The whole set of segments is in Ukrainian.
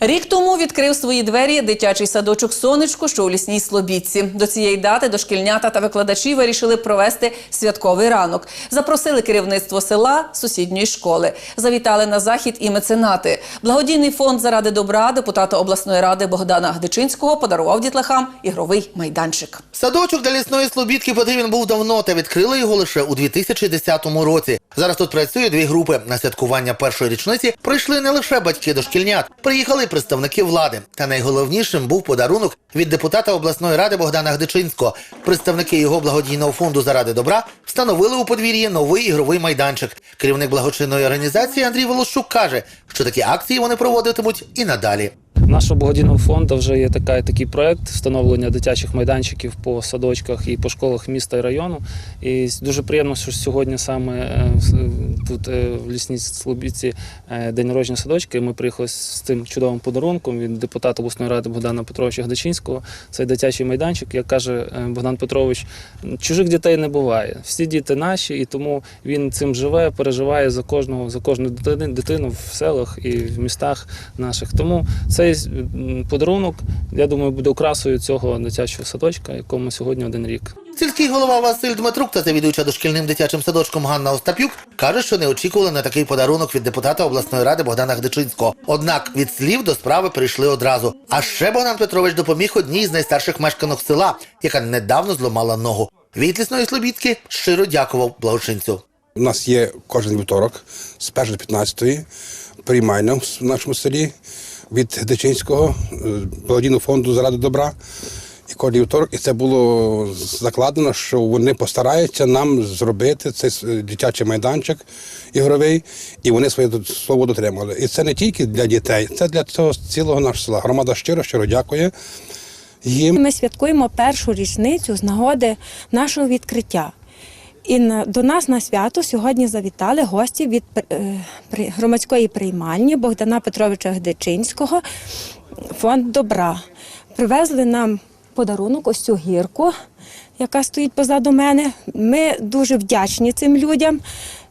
Рік тому відкрив свої двері дитячий садочок Сонечко, що у лісній Слобідці. До цієї дати дошкільнята та викладачі вирішили провести святковий ранок. Запросили керівництво села сусідньої школи. Завітали на захід і меценати. Благодійний фонд заради добра депутата обласної ради Богдана Гдичинського подарував дітлахам ігровий майданчик. Садочок для лісної слобідки потрібен був давно, та відкрили його лише у 2010 році. Зараз тут працює дві групи. На святкування першої річниці прийшли не лише батьки дошкільнят, приїхали й представники влади. Та найголовнішим був подарунок від депутата обласної ради Богдана Гдичинського. Представники його благодійного фонду заради добра встановили у подвір'ї новий ігровий майданчик. Керівник благочинної організації Андрій Волощук каже, що такі акції вони проводитимуть і надалі. Нашого благодійного фонду вже є така, такий проект встановлення дитячих майданчиків по садочках і по школах міста і району. І дуже приємно, що сьогодні саме е, тут е, в лісній Слобідці е, день народження садочка. І ми приїхали з цим чудовим подарунком від депутата обласної ради Богдана Петровича Гдачинського. Це дитячий майданчик. Як каже Богдан Петрович, чужих дітей не буває. Всі діти наші, і тому він цим живе, переживає за кожного, за кожну дитину в селах і в містах наших. Тому цей подарунок, я думаю, буде окрасою цього дитячого садочка, якому сьогодні один рік. Сільський голова Василь Дмитрук та завідуюча дошкільним дитячим садочком Ганна Остапюк каже, що не очікували на такий подарунок від депутата обласної ради Богдана Гдичинського. Однак від слів до справи прийшли одразу. А ще Богдан Петрович допоміг одній з найстарших мешканок села, яка недавно зламала ногу. Від лісної слобідки щиро дякував благочинцю. У нас є кожен вівторок з 1 до 15 приймальня в нашому селі від Дичинського е, благодійного фонду заради добра. І кожен вівторок, і це було закладено, що вони постараються нам зробити цей дитячий майданчик ігровий, і вони своє слово дотримали. І це не тільки для дітей, це для цього цілого нашого села. Громада щиро, щиро дякує їм. Ми святкуємо першу річницю з нагоди нашого відкриття. І до нас на свято сьогодні завітали гості від е, громадської приймальні Богдана Петровича Гдичинського, фонд добра. Привезли нам подарунок, ось цю гірку, яка стоїть позаду мене. Ми дуже вдячні цим людям.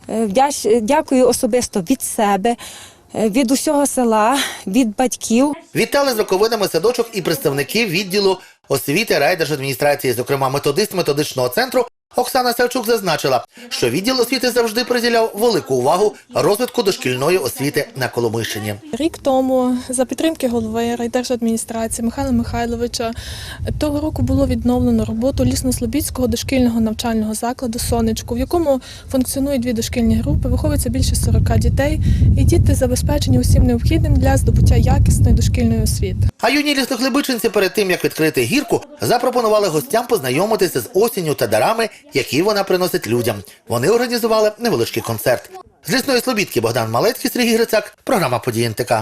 Е, дякую особисто від себе, е, від усього села, від батьків. Вітали з роковинами садочок і представники відділу освіти райдержадміністрації, зокрема методист методичного центру. Оксана Савчук зазначила, що відділ освіти завжди приділяв велику увагу розвитку дошкільної освіти на Коломийщині. Рік тому за підтримки голови райдержадміністрації Михайла Михайловича того року було відновлено роботу лісно-слобідського дошкільного навчального закладу Сонечко, в якому функціонують дві дошкільні групи, виховується більше 40 дітей, і діти забезпечені усім необхідним для здобуття якісної дошкільної освіти. А юні ліснохлебичинці перед тим як відкрити гірку, запропонували гостям познайомитися з осінню та дарами, які вона приносить людям. Вони організували невеличкий концерт. З лісної слобідки Богдан Малецький, Сергій Грицак, програма «Події НТК».